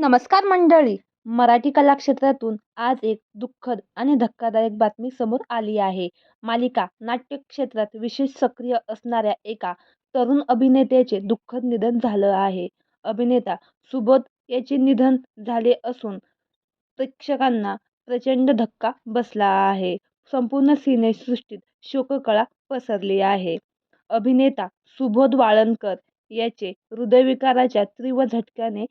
नमस्कार मंडळी. मराठी कला क्षेत्रातून आज एक दुःखद आणि धक्कादायक बातमी समोर आली आहे. मालिका नाट्य क्षेत्रात विशेष सक्रिय असणाऱ्या एका तरुण अभिनेत्याचे दुःखद निधन झालं आहे. अभिनेता सुबोध याचे निधन झाले असून प्रेक्षकांना प्रचंड धक्का बसला आहे. संपूर्ण सिनेसृष्टीत शोककळा पसरली आहे. अभिनेता सुबोध वाळणकर याचे हृदयविकाराच्या तीव्र झटक्याने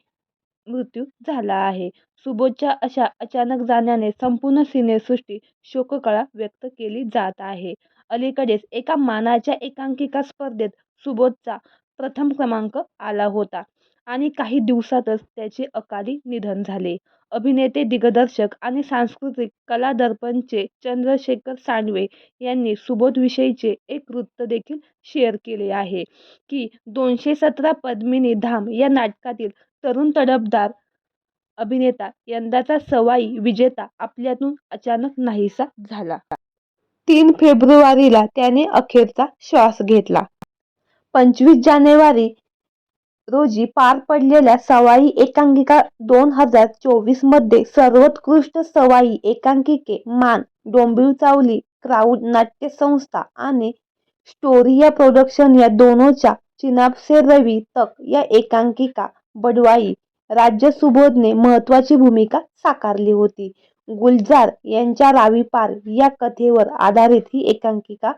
मृत्यू झाला आहे. सुबोधच्या अशा अचानक जाण्याने संपूर्ण सिनेसृष्टी शोककळा व्यक्त केली जात आहे. अलीकडेच एका मानाच्या एकांकिका स्पर्धेत सुबोधचा प्रथम क्रमांक आला होता. आणि काही दिवसातच त्याचे अकाली निधन झाले. अभिनेते दिग्दर्शक आणि सांस्कृतिक कला दर्पणचे चंद्रशेखर सांडवे यांनी सुबोधविषयीचे एक वृत्त देखील शेअर केले आहे की दोनशे सतरा पद्मिनी धाम या नाटकातील तरुण तडफदार अभिनेता यंदाचा सवाई विजेता आपल्यातून अचानक नाहीसा झाला. तीन फेब्रुवारीला त्याने अखेरचा श्वास घेतला. पंचवीस जानेवारी रोजी पार पडलेल्या सवाई एकांकिका दोन हजार चोवीसमध्ये सर्वोत्कृष्ट सवाई एकांकिके मान डोंबिव चावली क्राऊड नाट्य संस्था आणि स्टोरिया प्रोडक्शन या दोनोच्या चिनापसे रवी तक या एकांकिका बडवाई राज्य सुबोधने महत्वाची भूमिका साकारली होती. गुलजार यांच्या रावी पार या कथेवर आधारित ही एकांकिका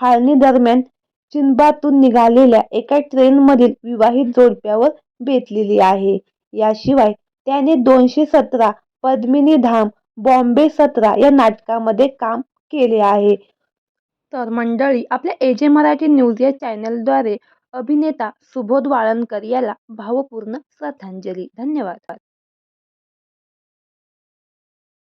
फाळणी दरम्यान चिनबातून निघालेल्या एका ट्रेनमधील विवाहित जोडप्यावर बेतलेली आहे. याशिवाय त्याने दोनशे सतरा पद्मिनी धाम बॉम्बे सतरा या नाटकामध्ये काम केले आहे. तर मंडळी आपल्या एजे मराठी न्यूज या चॅनलद्वारे अभिनेता सुबोध वाळणकर याला भावपूर्ण श्रद्धांजली. धन्यवाद.